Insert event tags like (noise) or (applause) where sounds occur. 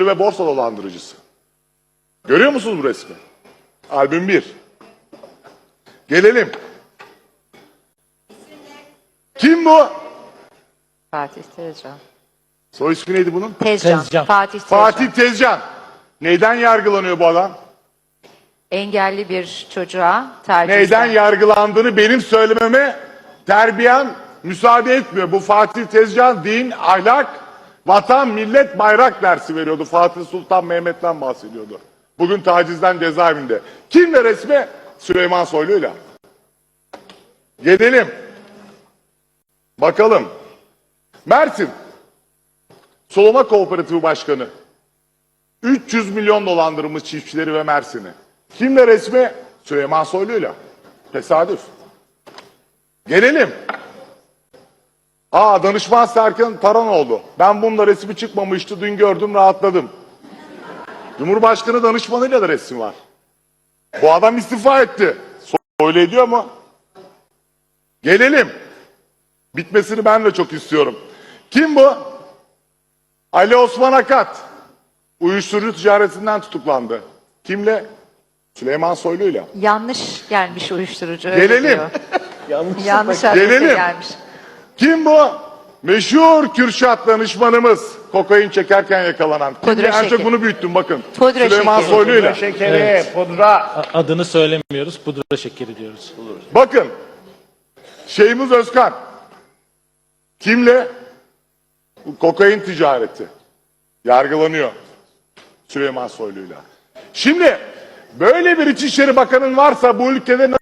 ve borsa dolandırıcısı. Görüyor musunuz bu resmi? Albüm 1. Gelelim. Kim bu? Fatih Tezcan. Soy ismi neydi bunun? Tezcan. Tezcan. Fatih Tezcan. Fatih Tezcan. Neyden yargılanıyor bu adam? Engelli bir çocuğa tacizden. Neyden yargılandığını benim söylememe terbiyen müsaade etmiyor. Bu Fatih Tezcan din, ahlak, vatan, millet, bayrak dersi veriyordu. Fatih Sultan Mehmet'ten bahsediyordu. Bugün tacizden cezaevinde. Kimle resmi? Süleyman Soylu'yla. Gelelim. Bakalım. Mersin. Soloma Kooperatifi Başkanı. 300 milyon dolandırmış çiftçileri ve Mersin'i. Kimle resmi? Süleyman Soylu'yla. Tesadüf. Gelelim. Aa danışman Serkan Taranoğlu. Ben bununla resmi çıkmamıştı. Dün gördüm rahatladım. Cumhurbaşkanı danışmanıyla da resim var. Bu adam istifa etti. Soylu ediyor mu? Gelelim. Bitmesini ben de çok istiyorum. Kim bu? Ali Osman Akat. Uyuşturucu ticaretinden tutuklandı. Kimle? Süleyman Soylu'yla. Yanlış gelmiş uyuşturucu. Gelelim. (laughs) Yanlış adrese Gelelim. gelmiş. Kim bu? Meşhur Kürşat danışmanımız. Kokain çekerken yakalanan. Pudra En çok şekeri. bunu büyüttüm bakın. Pudra Süleyman şekeri. Soylu'yla. Şekeri, pudra. A- Adını söylemiyoruz. Pudra şekeri diyoruz. Bakın. Şeyimiz Özkan. Kimle? Bu Kokain ticareti. Yargılanıyor. Süleyman Soylu'yla. Şimdi böyle bir İçişleri Bakanı'nın varsa bu ülkede